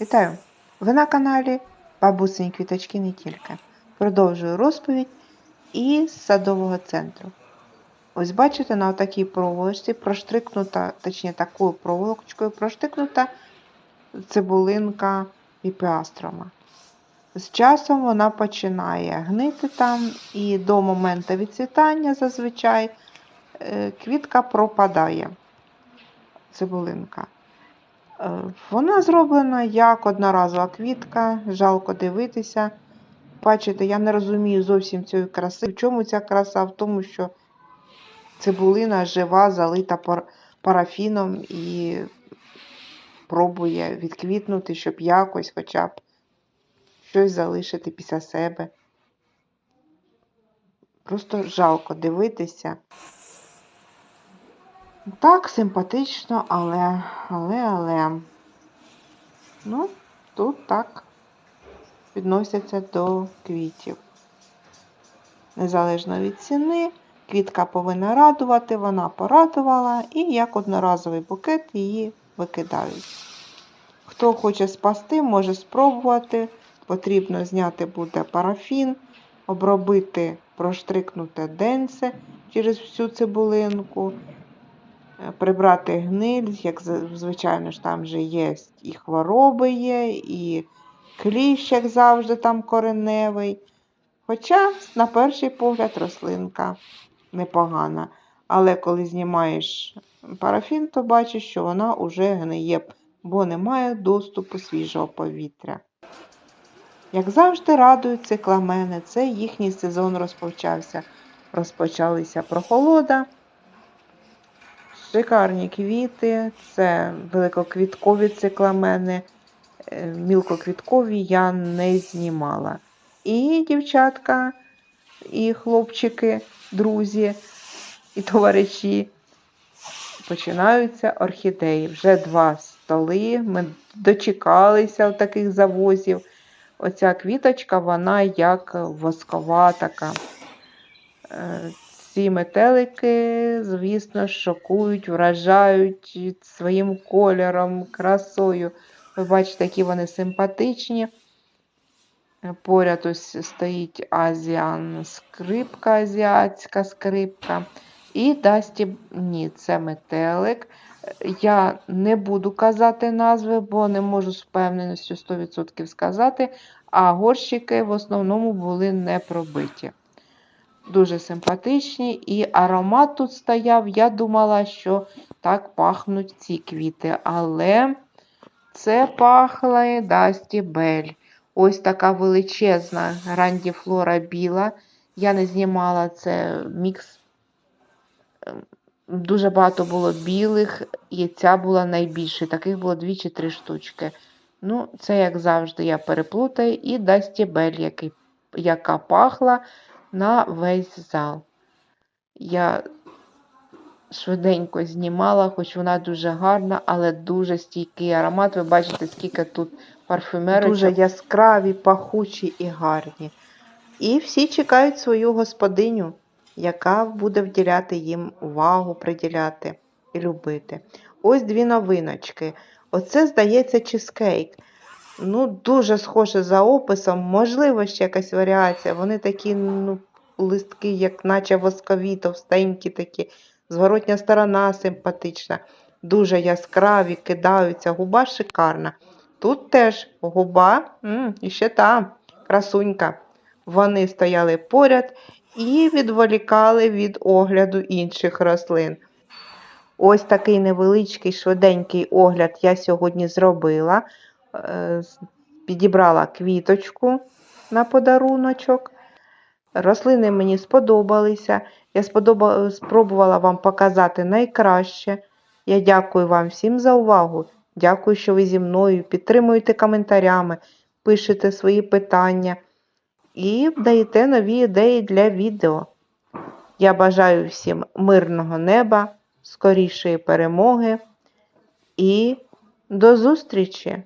Вітаю! Ви на каналі Бабусині квіточки не тільки. Продовжую розповідь із садового центру. Ось бачите, на такій проволочці проштрикнута, точніше такою проволочкою проштикнута цибулинка віпіастрома. З часом вона починає гнити там, і до моменту відцвітання зазвичай е, квітка пропадає. Цибулинка. Вона зроблена як одноразова квітка, жалко дивитися. Бачите, я не розумію зовсім цієї краси. В чому ця краса? В тому, що цибулина жива, залита парафіном і пробує відквітнути, щоб якось хоча б щось залишити після себе. Просто жалко дивитися. Так, симпатично, але, але, але. Ну, тут так відносяться до квітів. Незалежно від ціни, квітка повинна радувати, вона порадувала, і як одноразовий букет її викидають. Хто хоче спасти, може спробувати. Потрібно зняти буде парафін, обробити проштрикнуте денце через всю цибулинку, прибрати гниль, як звичайно ж там же є і хвороби є, і кліщ, як завжди, там кореневий. Хоча, на перший погляд, рослинка непогана. Але коли знімаєш парафін, то бачиш, що вона вже гниє, бо немає доступу свіжого повітря. Як завжди радують цикламени, це їхній сезон розпочався. Розпочалися прохолода, шикарні квіти, це великоквіткові цикламени, е, мілкоквіткові я не знімала. І дівчатка, і хлопчики, друзі, і товариші. Починаються орхідеї. Вже два столи. Ми дочекалися таких завозів. Оця квіточка, вона як воскова така. Ці метелики, звісно, шокують, вражають своїм кольором, красою. Ви бачите, які вони симпатичні. Поряд ось стоїть азіан скрипка, азіатська скрипка. І Дасті, ні, це метелик. Я не буду казати назви, бо не можу з впевненістю 100% сказати. А горщики в основному були не пробиті. Дуже симпатичні. І аромат тут стояв. Я думала, що так пахнуть ці квіти. Але це пахла Дасті Бель. Ось така величезна грандіфлора біла. Я не знімала це мікс. Ем, Дуже багато було білих, і ця була найбільша. Таких було дві чи три штучки. Ну, це, як завжди, я переплутаю. І Дасті Бель, який, яка пахла на весь зал. Я швиденько знімала, хоч вона дуже гарна, але дуже стійкий аромат. Ви бачите, скільки тут парфюмерів. Дуже яскраві, пахучі і гарні. І всі чекають свою господиню, яка буде вділяти їм увагу, приділяти і любити. Ось дві новиночки. Оце, здається, чизкейк. Ну, дуже схоже за описом, можливо, ще якась варіація. Вони такі, ну, листки, як наче воскові, товстенькі такі, зворотня сторона симпатична, дуже яскраві, кидаються, губа шикарна. Тут теж губа, м, і ще та красунька. Вони стояли поряд і відволікали від огляду інших рослин. Ось такий невеличкий швиденький огляд я сьогодні зробила. Е, Підібрала квіточку на подаруночок. Рослини мені сподобалися. Я сподоба... спробувала вам показати найкраще. Я дякую вам всім за увагу. Дякую, що ви зі мною підтримуєте коментарями, пишете свої питання і даєте нові ідеї для відео. Я бажаю всім мирного неба, скорішої перемоги і до зустрічі!